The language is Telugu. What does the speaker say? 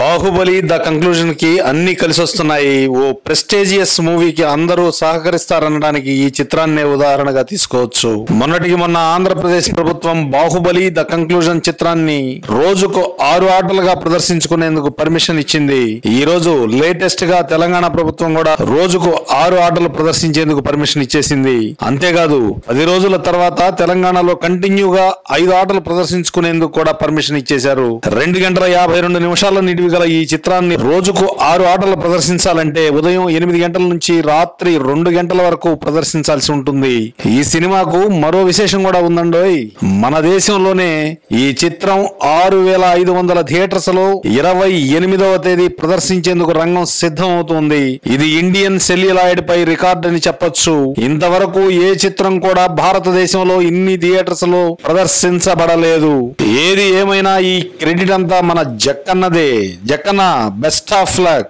బాహుబలి ద కంక్లూజన్కి అన్ని కలిసి వస్తున్నాయి. ఓ ప్రెస్టేజియస్ మూవీకి అందరూ సహకరిస్తారనడానికి ఈ చిత్రాన్నే ఉదాహరణగా తీసుకోవచ్చు. మొన్నటికి మొన్న ఆంధ్రప్రదేశ్ ప్రభుత్వం బాహుబలి ద కంక్లూజన్ చిత్రాన్ని రోజుకు ఆరు ఆటలుగా ప్రదర్శించుకునేందుకు పర్మిషన్ ఇచ్చింది. ఈ రోజు లేటెస్ట్గా తెలంగాణ ప్రభుత్వం కూడా రోజుకు ఆరు ఆటలు ప్రదర్శించేందుకు పర్మిషన్ ఇచ్చేసింది. అంతేకాదు పది రోజుల తర్వాత తెలంగాణలో కంటిన్యూగా ఐదు ఆటలు ప్రదర్శించుకునేందుకు కూడా పర్మిషన్ ఇచ్చేశారు. రెండు గంటల యాభై రెండు నిమిషాల నిడివి గల ఈ చిత్రాన్ని రోజుకు ఆరు ఆటలు ప్రదర్శించాలంటే ఉదయం ఎనిమిది గంటల నుంచి రాత్రి రెండు గంటల వరకు ప్రదర్శించాల్సి ఉంటుంది. ఈ సినిమాకు మరో విశేషం కూడా ఉందండోయ్. మన దేశంలోనే ఈ చిత్రం ఆరు వేల ఐదు వందల థియేటర్స్లో ఇరవై ఎనిమిదవ తేదీ ప్రదర్శించేందుకు రంగం సిద్ధం అవుతుంది ఇది ఇండియన్ సెల్యులాయిడ్ పై రికార్డ్ అని చెప్పొచ్చు. ఇంతవరకు ఏ చిత్రం కూడా భారతదేశంలో ఇన్ని థియేటర్స్లో ప్రదర్శించబడలేదు. ఏది ఏమైనా ఈ క్రెడిట్ అంతా మన జక్కన్నదే. Jakkanna best of luck